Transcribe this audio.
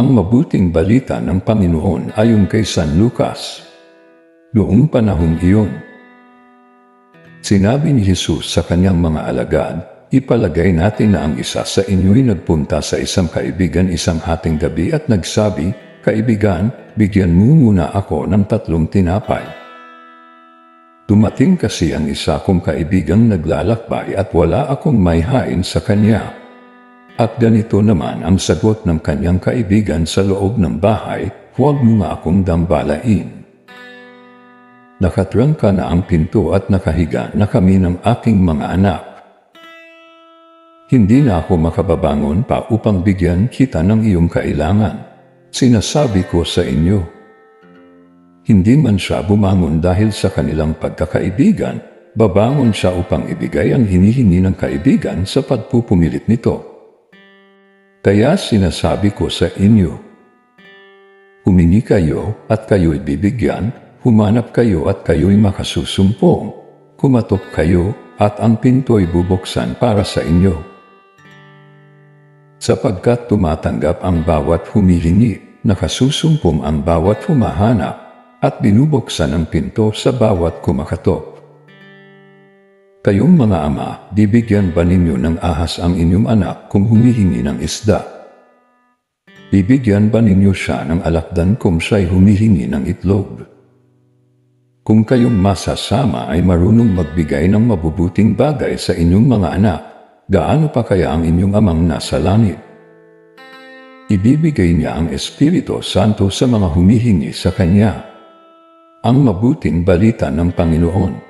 Ang mabuting balita ng Panginoon ayon kay San Lucas. Noong panahong iyon, sinabi ni Jesus sa kanyang mga alagad, Ipalagay natin na ang isa sa inyo'y nagpunta sa isang kaibigan isang hating gabi at nagsabi, Kaibigan, bigyan mo muna ako ng tatlong tinapay. Dumating kasi ang isa kong kaibigang naglalakbay at wala akong may hain sa kanya. At ganito naman ang sagot ng kanyang kaibigan sa loob ng bahay, huwag mo nga akong dambalain. Nakatrangka na ang pinto at nakahiga na kami ng aking mga anak. Hindi na ako makababangon pa upang bigyan kita ng iyong kailangan. Sinasabi ko sa inyo, hindi man siya bumangon dahil sa kanilang pagkakaibigan, babangon siya upang ibigay ang hinihingi ng kaibigan sa pagpupumilit nito. Kaya sinasabi ko sa inyo, humingi kayo at kayo'y bibigyan, humanap kayo at kayo'y makasusumpong, kumatok kayo at ang pinto'y bubuksan para sa inyo sapagkat tumatanggap ang bawat humihingi, nakasusumpong ang bawat humahanap, at binubuksan ang pinto sa bawat kumakatok. Kayong mga ama, bibigyan ba ninyo ng ahas ang inyong anak kung humihingi ng isda? Bibigyan ba ninyo siya ng alakdan kung siya'y humihingi ng itlog? Kung kayong masasama ay marunong magbigay ng mabubuting bagay sa inyong mga anak, gaano pa kaya ang inyong amang nasa langit? Ibibigay niya ang Espiritu Santo sa mga humihingi sa Kanya. Ang mabuting balita ng Panginoon.